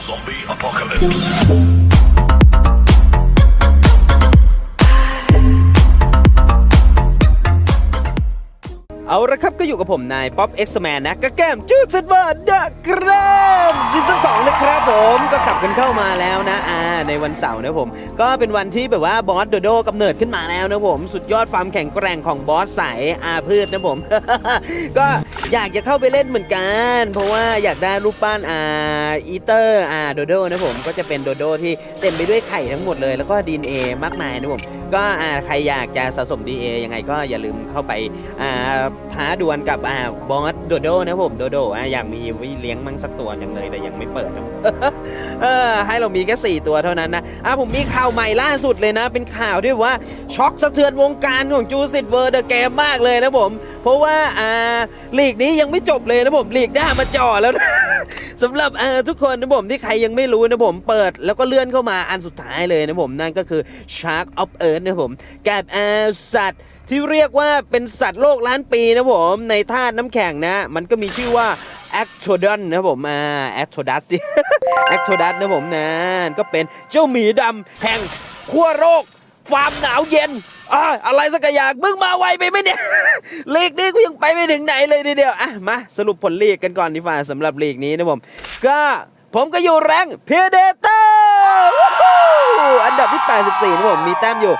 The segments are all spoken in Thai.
Zombie apocalypse. ละครับก็อยู่กับผมนายป๊อปเอ็กซ์แมนนะก็แก้มจูสิว่าดะกรามซีซั่นสองนะครับผมก็กลับกันเข้ามาแล้วนะอ่าในวันเสาร์นะผม ก็เป็นวันที่แบบว่าบอสโดโดกำเนิดขึ้นมาแล้วนะผม สุดยอดความแข็งแกร่งของบอสสายอาพืชนะผม ก็อยากจะเข้าไปเล่นเหมือนกัน เพราะว่าอยากได้รูปปั้นอ่าอีเตอร์อ่าโดโดนะผมก็จะเป็นโดโดที่เต็มไปด้วยไข่ทั้งหมดเลย แล้วก็ดีเอมากมายนะผมก็อ่าใครอยากจะสะสม DA ยังไงก็อย่าลืมเข้าไปอ่า ท้าดวลกับอ่าบอสโดโดนะผมโดโดอ่าอยากมีไว้เลี้ยงมังสักตัวจังเลยแต่ยังไม่เปิดนะเออให้เรามีแค่ 4 ตัวเท่านั้นนะอะผมมีข่าวใหม่ล่าสุดเลยนะ เป็นข่าวที่ว่าช็อกสะเทือนวงการของจูสิตเวอร์เดอะเกมมากเลยนะผม เพราะว่าอ่าลีกนี้ยังไม่จบเลยนะผมลีกหน้ามาจ่อแล้วนะสำหรับทุกคนนะผมที่ใครยังไม่รู้นะผมเปิดแล้วก็เลื่อนเข้ามาอันสุดท้ายเลยนะผมนั่นก็คือ Shark of Earth นะผมกับสัตว์ ที่เรียกว่าเป็นสัตว์โลกล้านปีนะผมในธาตุน้ำแข็งนะ มันก็มีชื่อว่า a c t o d o n นนะผมอ่า a c t o d u s สิ a c t o d u s นะผมนะก็เป็นเจ้าหมีดำแห่งขั้วโลกความหนาวเย็นอ่าอะไรสักอย่างมึงมาไวไปไหมเนี่ยลีกนี้กูยังไปไม่ถึงไหนเลยทีเดียวอะมาสรุปผลลีกกันก่อนดีกว่าสำหรับลีกนี้นะผม ก็ผมก็อยู่แรงเพเดเตอร์ อันดับที่ 84นะผมมีแต้มอยู่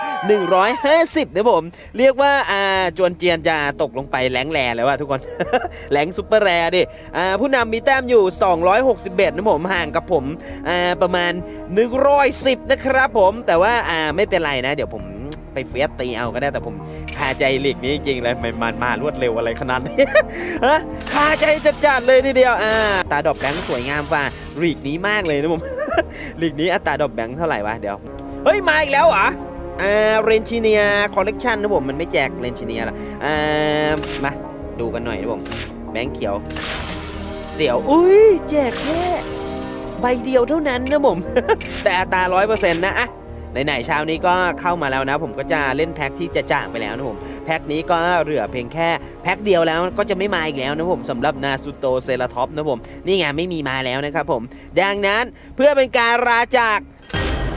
150นะผม เรียกว่าอ่าจวนเจียนจะตกลงไปแหลงแหลรเลยว่ะทุกคน แหลงซุปเปอร์แรดิอ่าผู้นำมีแต้มอยู่ 261นะผมห่างกับผมอ่าประมาณ 110 นะครับผม แต่ว่าอ่าไม่เป็นไรนะ เดี๋ยวผม ไปเฟียสตีเอาก็ได้แต่ผมคาใจหลีกนี้จริงเลยมันมามารวดเร็วอะไรขนาดนี้ฮะคาใจจัดๆเลยทีเดียวอ่าตาดอกแบงค์สวยงามกว่าลีกนี้มากเลยนะผมหลีกนี้อัตราดอกแบงค์เท่าไหร่วะเดี๋ยวเฮ้ยมาอีกแล้วเหรออ่าเรนชิเนียคอลเลกชันนะผมมันไม่แจกเรนชิเนียละอ่ามาดูกันหน่อยนะผมแบงค์เขียว เสียวอุ้ยแจกแค่ใบเดียวเท่านั้นนะผม แต่อัตราร้อยเปอร์เซ็นต์นะอะ ไหนๆเช้านี้ก็เข้ามาแล้วนะ ผมก็จะเล่นแพ็คที่จะจากไปแล้วนะผมแพ็คนี้ก็เหลือเพียงแค่แพ็คเดียวแล้วก็จะไม่มาอีกแล้วนะผมสำหรับนาซูโตเซราท็อปนะผมนี่ไงไม่มีมาแล้วนะครับผม ดังนั้นเพื่อเป็นการราจาก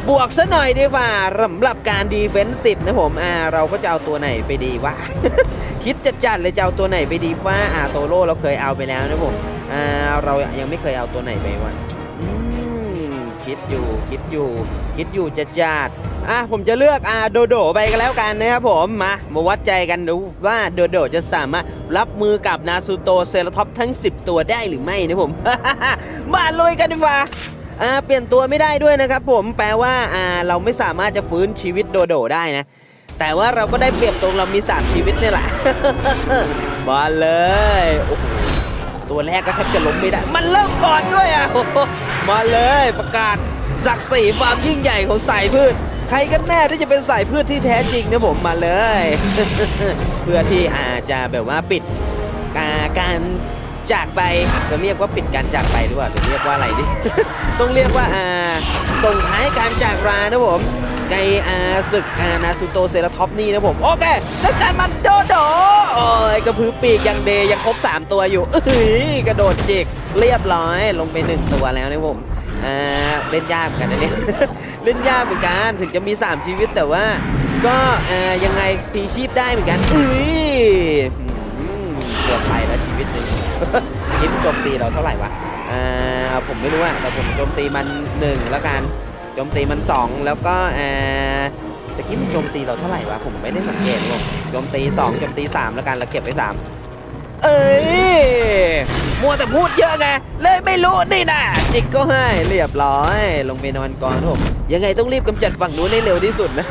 บวกซะหน่อยดีกว่าสำหรับการดีเฟนซีฟนะผมอ่าเราก็จะเอาตัวไหนไปดีวะคิดจัดจัดๆเลยจะเอาตัวไหนไปดีว่าอ่าโตโร่เราเคยเอาไปแล้วนะผมอ่าเรายังไม่เคยเอาตัวไหนไปวะ คิดอยู่คิดอยู่ คิดอยู่จัดจัดอะผมจะเลือกอ่าโดโดไปกันแล้วกันนะครับผมมามาวัดใจกันดูว่าโดโดจะสามารถรับมือกับนาซูโตเซราท็อปทั้ง 10 ตัวได้หรือไม่นะผม มาลุยกันดีกว่าอ่าเปลี่ยนตัวไม่ได้ด้วยนะครับผมแปลว่าอ่าเราไม่สามารถจะฟื้นชีวิตโดโดได้นะ แต่ว่าเราก็ได้เปรียบตรงเรามี 3 ชีวิตนี่แหละ มาเลยโอ้โห ตัวแรกก็แทบจะล้มไม่ได้ มันเริ่มก่อนด้วยอะมาเลยประกาศศักดิ์ศรีความยิ่งใหญ่ของสายพืช ใครกันแน่ที่จะเป็นสายพืชที่แท้จริงนะผมมาเลย เพื่อที่อาจจะแบบว่าปิดการ จากไปจะเรียกว่าปิดการจากไปหรือเปล่าจะเรียกว่าอะไรดิ ต้องเรียกว่าอ่าส่งท้ายการจากรานะผมในอาศึกอานาซูโตเซราท็อปนี่นะผม โอเคจัดการมันโดโดโอ้ยกระพือปีกยังเดยังครบ 3 ตัวอยู่เอ้ยกระโดดจิกเรียบร้อยลงไป 1 ตัวแล้วนะผมอ่าเล่นยากเหมือนกันนะเนี่ยเล่นยากเหมือนกันถึงจะมี 3 ชีวิตแต่ว่า ก็อ่ายังไงพีชีพได้เหมือนกันเอ้ยเกือบไปแล้วชีวิตหนึ่ง คิดโจมตีเราเท่าไหร่วะอ่าผมไม่รู้อะแต่ผมโจมตีมันหนึ่งแล้วกันโจมตีมันสองแล้วก็อ่าตะกี้มันโจมตีเราเท่าไหร่วะผมไม่ได้สังเกตผมโจมตีสองโจมตีสามแล้วกันแล้วเก็บไว้สามเอ้ยมัวแต่พูดเยอะไงเลยไม่รู้นี่นะจิกก็ให้เรียบร้อย ลงไปนอนก่อนครับผมยังไงต้องรีบกำจัดฝั่งนู้นให้เร็วที่สุดนะ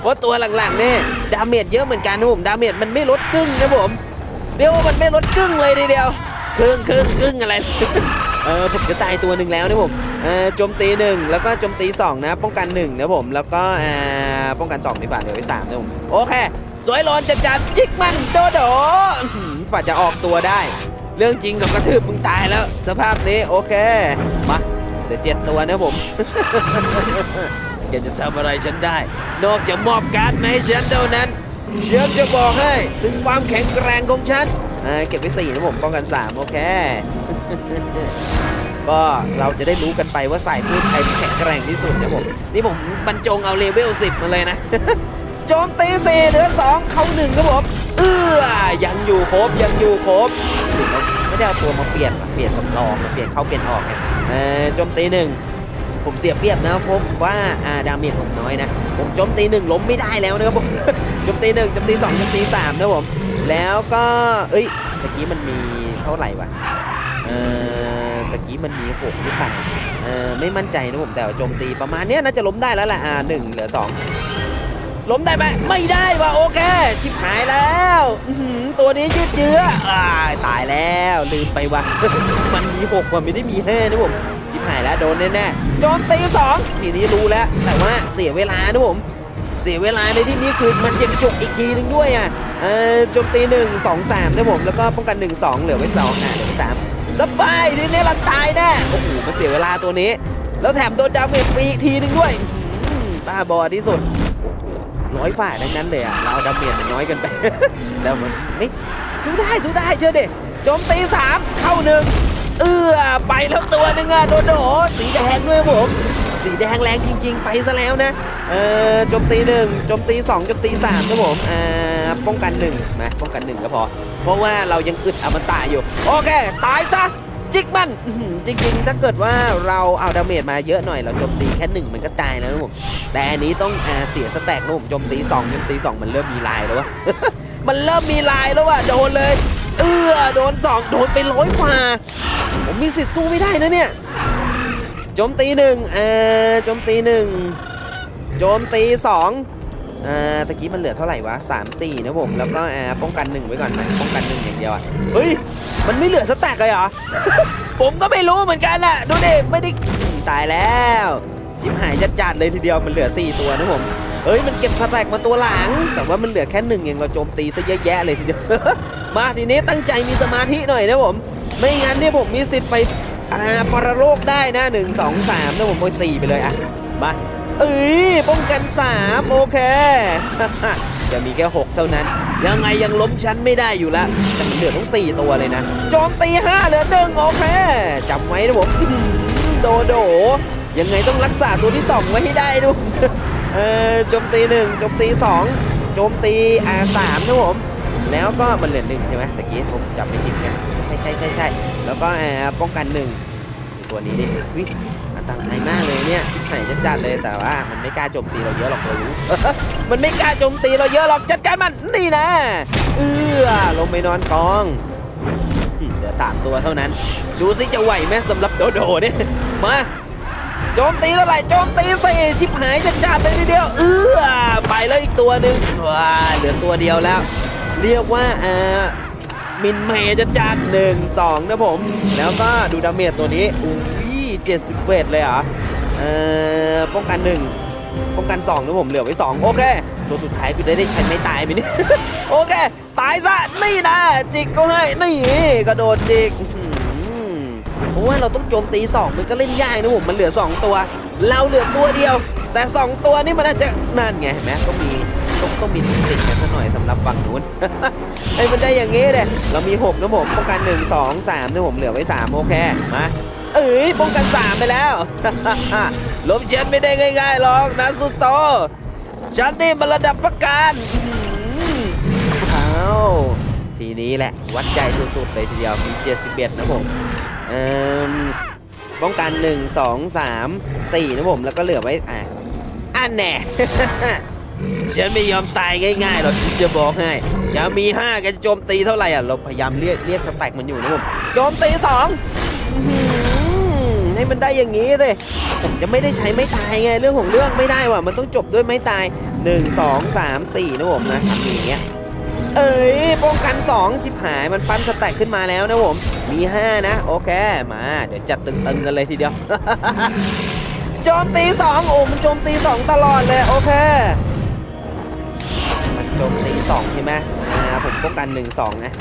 เพราะตัวหลังๆนี่ดาเมจเยอะเหมือนกันนะผมดาเมจมันไม่ลดครึ่งนะผมเดี๋ยวมันไม่ลดครึ่งเลยทีเดียว ครึ่งครึ่งครึ่งอะไร เออผมจะตายตัวหนึ่งแล้วนะผมเออโจมตีหนึ่งแล้วก็โจมตีสองนะ ป้องกันหนึ่งนะผม แล้วก็อ่าป้องกันสองดีกว่าเดี๋ยวไว้สามนะผม โอเค สวยร้อนจัดจัดจิกมันโดโดฝ่าจะออกตัวได้ เรื่องจริงกับกระทืบมึงตายแล้ว สภาพนี้โอเค มาเดี๋ยวเจ็ดตัวนะผมแกจะทำอะไรฉันได้ นอกจากมอบการ์ดมาให้ฉันเท่านั้นฉันจะบอกให้ถึงความแข็งแกร่งของฉัน อ่าเก็บไว้สี่นะผมป้องกันสามโอเค ก็เราจะได้รู้กันไปว่าสายพูดใครแข็งแกร่งที่สุดนะผม นี่ผมบรรจงเอาเลเวล10มาเลยนะ โจมตีสี่เหลือสองเข้าหนึ่งครับผมเอื้อยังอยู่ครบยังอยู่ครบหรือเราไม่ได้เอาตัวมาเปลี่ยนเปลี่ยนสำรองเปลี่ยนเข้าเปลี่ยนออกไงเออโจมตีหนึ่งผมเสียเปรียบนะเพราะว่าอาดาเมจผมน้อยนะ ผมโจมตีหนึ่งล้มไม่ได้แล้วนะครับผมโจมตีหนึ่งโจมตีสองโจมตีสามนะผม แล้วก็ เอ้ยตะกี้มันมีเท่าไหร่วะ เออตะกี้มันมีหกหรือเปล่า เออไม่มั่นใจนะผมแต่ว่าโจมตีประมาณเนี้ยน่าจะล้มได้แล้วแหละ อ่าหนึ่งเหลือสองล้มได้ไหมไม่ได้ว่ะโอเค ชิบหายแล้วตัวนี้ยืดเยื้ออ่าตายแล้วลืมไปว่ะมันมีหกว่ะไม่ได้มีห้านะผมชิบหายแล้วโดนแน่ๆโจมตีสองทีนี้รู้แล้วแต่ว่าเสียเวลานะผม สียเวลาในที่นี้คือมันเจ็บจุกอีกทีนึงด้วยอะเออโจมตีหนึ่งสองสามนะผมแล้วก็ป้องกันหนึ่งสองเหลือไว้สองอะเหลือไว้สามสบายทีนี้เราตายแน่โอ้โหมันเสียเวลาตัวนี้ แล้วแถมโดนดาเมจฟรีอีกทีนึงด้วยบ้าบอที่สุดร้อยฝ่าทั้งนั้นเลยอะเราดาเมจมันน้อยกันไปแล้วมันไม่สู้ได้สู้ได้เชื่อดิโจมตีสามเข้าหนึ่ง เอื้อไปแล้วตัวหนึ่งอะโดโดสีแดงด้วยผม สีแดงแรงจริง ๆ ไปซะแล้วนะเออโจมตีหนึ่งโจมตีสองโจมตีสามครับผมอ่าป้องกันหนึ่งนะป้องกันหนึ่งก็พอ เพราะว่าเรายังอึดอมตะอยู่ โอเค ตายซะจิกมันจริงๆ ถ้าเกิดว่าเราเอาดาเมจมาเยอะหน่อยเราโจมตีแค่หนึ่งมันก็ตายแล้วนะผมแต่อันนี้ต้องอาเสียสแต็กนะผมโจมตีสองโจมตีสองมันเริ่มมีลายแล้ววะมันเริ่มมีลายแล้วว่ะโดนเลย เออโดนสองโดนไปร้อยกว่าผมมีสิทธิ์สู้ไม่ได้นะเนี่ยโจมตีหนึ่งเออโจมตีหนึ่งโจมตีสองอ่าตะกี้มันเหลือเท่าไหร่วะสามสี่นะผมแล้วก็อ่าป้องกันหนึ่งไว้ก่อนไหมป้องกันหนึ่งอย่างเดียวอะเฮ้ยมันไม่เหลือสแต็กเลยเหรอ ผมก็ไม่รู้เหมือนกันน่ะดูดิไม่ได้ตายแล้วชิบหายจัดจัดๆเลยทีเดียวมันเหลือ 4 ตัวนะผมเอ้ยมันเก็บสแต็กมาตัวหลัง แต่ว่ามันเหลือแค่หนึ่งเองเราโจมตีซะเยอะแยะเลยทีเดียว มาทีนี้ตั้งใจมีสมาธิหน่อยนะผม ไม่งั้นเนี่ยผมมีสิทธิ์ไปอ่าปรโลกได้นะหนึ่งสองสามนะผมโอยสี่ไปเลยอะมาเอ้ยป้องกันสามโอเค จะมีแค่หกเท่านั้น ยังไงยังล้มชั้นไม่ได้อยู่ล้วแต่มันเหลือต้องสี่ตัวเลยนะโจมตีห้าเหลือหนึ่งโอเคจำไว้นะผมโดโดยังไงต้องรักษาตัวที่สองไว้ให้ได้ดูเออโจมตีหนึ่งโจมตีสองโจมตีอ่าสามนะผม แล้วก็มันเหลือหนึ่งใช่ไหมตะกี้ผมจำไม่ผิดกันใช่ใช่ใช่ใช่แล้วก็อ่าป้องกันหนึ่งตัวนี้ดิวิอันตรายมากเลยเนี่ยชิบหายจะจัดเลยแต่ว่ามันไม่กล้าโจมตีเราเยอะหรอกเรารู้มันไม่กล้าโจมตีเราเยอะหรอกจัดการมันนี่นะเอือลงไปนอนกองเหลือสามตัวเท่านั้น ดูสิจะไหวไหมสำหรับโดโดเนี่ยมาโจมตีเท่าไหร่โจมตีสี่ทิพหายจะจัดเลยทีเดียว เออไปแล้วอีกตัวหนึ่งว้าเหลือตัวเดียวแล้ว เรียกว่าอ่ามินเมย์จะจัดหนึ่งสองนะผม แล้วก็ดูดาเมจตัวนี้อุ้ยเจ็ดสิบเวทเลยเหรอเอ่อป้องกันหนึ่งป้องกันสองนะผมเหลือไว้สองโอเค ตัวสุดท้ายกูได้ได้ใช้ไม่ตายไหมเนี่โอเค ตายซะ นี่นะจิกก็ให้ นี่กระโดดจิกอื้อหือเพราะว่าเราต้องโจมตีสองมันก็เล่นยากนะผม มันเหลือสองตัว เราเหลือตัวเดียว แต่สองตัวนี่มันอาจจะนั่นไงเห็นไหมต้องมี ต้องมีติดกันสักหน่อยสำหรับฝั่งนู้นไอ้มันได้อย่างงี้เลยเรามี6นะผมป้องกัน 1 2 3นะผมเหลือไว้ 3 โอเคมาเอ้ยป้องกัน 3 ไปแล้วลบเช็ดไม่ได้ง่ายๆหรอกนะสุโตฉันนี่มันระดับประกันเอาทีนี้แหละวัดใจสุดๆเลยทีเดียวมี71นะผมเอ่มป้องกัน 1 2 3 4นะผมแล้วก็เหลือไว้อะอันแน่ ฉันไม่ยอมตายง่ายๆหรอกฉันจะบอกให้อย่ามีห้าแกจะโจมตีเท่าไหร่อะ เราพยายามเรียกเรียกสแต็กมันอยู่นะผมโจมตีสองให้มันได้อย่างนี้เลยผมจะไม่ได้ใช้ไม้ตายไงเรื่องของเรื่องไม่ได้ว่ะมันต้องจบด้วยไม้ตาย 1 2 3 4นะผมนะอย่างเงี้ยเอ้ยป้องกัน 2 ชิบหายมันปั้นสแต็กขึ้นมาแล้วนะผม มี 5 นะ โอเคมา เดี๋ยวจัดตึงๆกันเลยทีเดียวโจมตีสองโอ้มันโจมตีสองตลอดเลย โอเค โจมตีสองใช่ไหมอ่าผมป้องกันหนึ่งสองนะ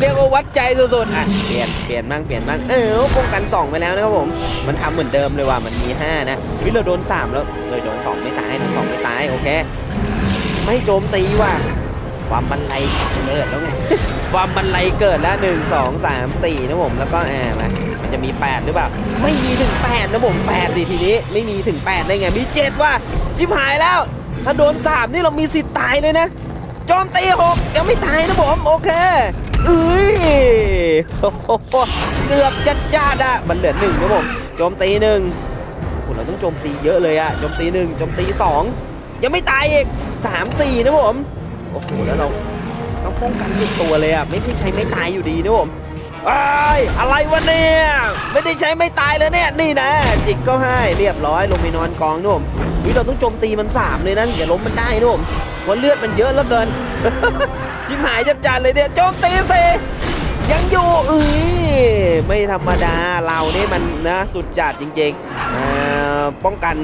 เรียกว่าวัดใจสุดๆอะเปลี่ยนเปลี่ยนบ้างเปลี่ยนบ้างเออป้องกันสองไปแล้วนะครับผม มันทำเหมือนเดิมเลยว่ะมันมีห้านะวิเราโดนสามแล้วเลยโดนสองไม่ตายโดนสองไม่ตายโอเค ไม่โจมตีว่ะความบันไลเกิดแล้วไง ความบันไลเกิดแล้วหนึ่งสองสามสี่นะผมแล้วก็แอ่ามามาจะมี8หรือเปล่า ไม่มีถึง8นะผม8ดิทีนี้ ไม่มีถึง8ได้ไง มี7ว่ะชิบหายแล้ว ถ้าโดน3นี่เรามีสิทธิ์ตายเลยนะโจมตีหกยังไม่ตายนะผมโอเคเอ้ยเกือบจัดจ้าดอะมันเหลือหนึ่งนะผมโจมตีหนึ่งโอ้เราต้องโจมตีเยอะเลยอะโจมตีหนึ่งโจมตีสองยังไม่ตายอีกสามสี่นะผมโอ้โหแล้วเราต้องป้องกันทุกตัวเลยอะไม่ใช่ใช้ไม่ตายอยู่ดีนะผม ไอ้อะไรวะเนี่ย ไม่ได้ใช้ไม่ตายเลยเนี่ย นี่นะ จิกก็ให้เรียบร้อยลงไปนอนกองนะผมวิเราต้องโจมตีมันสามเลยนะอย่าล้มมันได้นะผมเพราเลือดมันเยอะเหลือเกิน ชิบหายจัดจานเลยเนี่ยโจมตีสิยังอยู่เอ้ยไม่ธรรมดาเรานี่มันนะสุดจัดจริงๆป้องกัน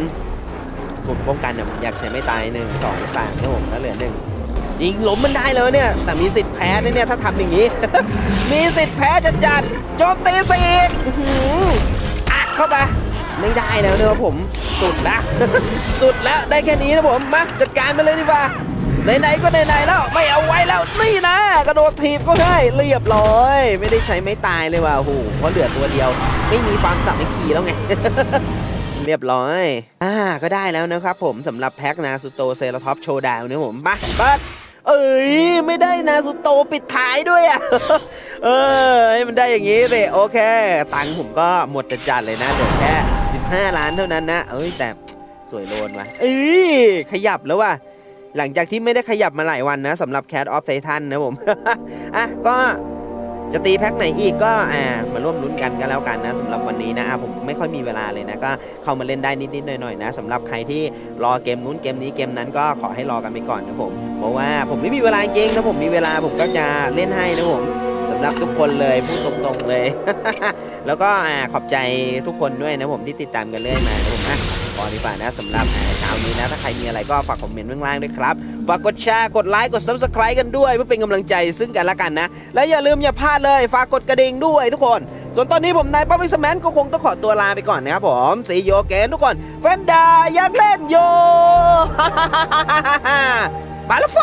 ผมป้องกันเนี่ยผมอยากใช้ไม่ตายหนึ่งสองสามนะผมแล้วเหลือหนึ่ง ยิงล้มมันได้เลยเนี่ย แต่มีสิทธิ์แพ้นะเนี่ยถ้าทำอย่างนี้ มีสิทธิ์แพ้จัดจัดๆโจมตีสิอีกอื้อหืออัดเข้าไปไม่ได้แล้วเนี่ยผมสุดละสุดแล้วได้แค่นี้นะผมมาจัดการไปเลยดีกว่าไหนๆก็ไหนๆแล้วไม่เอาไว้แล้วนี่นะกระโดดถีบก็ได้เรียบร้อย ไม่ได้ใช้ไม่ตายเลยว่ะโอ้โหเพราะเหลือตัวเดียว ไม่มีความสามัคคีแล้วไงเรียบร้อย อ่า ก็ได้แล้วนะครับผมสำหรับแพ็กนาซูโตเซราท็อปโชว์ดาวเนี่ยผมมาบัด เอ้ยไม่ได้นะสุโตปิดท้ายด้วยอะเออให้มันได้อย่างงี้สิโอเค ตังค์ผมก็หมดจะจัดเลยนะเดี๋ยวแค่15 ล้านเท่านั้นนะ เอ้ยแต่สวยโลนว่ะเอ้ยขยับแล้วว่ะหลังจากที่ไม่ได้ขยับมาหลายวันนะสำหรับ Cat of Titan นะผมอะก็ จะตีแพ็คไหนอีกก็อ่ามาร่วมลุ้นกันก็แล้วกันนะสำหรับวันนี้นะอะผมไม่ค่อยมีเวลาเลยนะก็เข้ามาเล่นได้นิดๆหน่อยๆนะสำหรับใครที่รอเกมนู้นเกมนี้เกมนั้นก็ขอให้รอกันไปก่อนนะผมเพราะว่าผมไม่มีเวลาจริงถ้าผมมีเวลาผมก็จะเล่นให้นะผมสำหรับทุกคนเลยพูดตรงๆเลย แล้วก็อ่าขอบใจทุกคนด้วยนะผมที่ติดตามกันเรื่อยมานะผมนะพอดีกว่านะสำหรับเช้านี้นะถ้าใครมีอะไรก็ฝากคอมเมนต์ข้างล่างด้วยครับ ฝากกดแชร์ กดไลค์ กด subscribe กันด้วย เพื่อเป็นกำลังใจซึ่งกันและกันนะ และอย่าลืมอย่าพลาดเลย ฝากกดกระดิ่งด้วยทุกคน ส่วนตอนนี้ผมนายป้ามิสแมนก็คงต้องขอตัวลาไปก่อนนะครับผมสีโยเกนทุกคนแฟนดาอยากเล่นโย ไปแล้วไฟ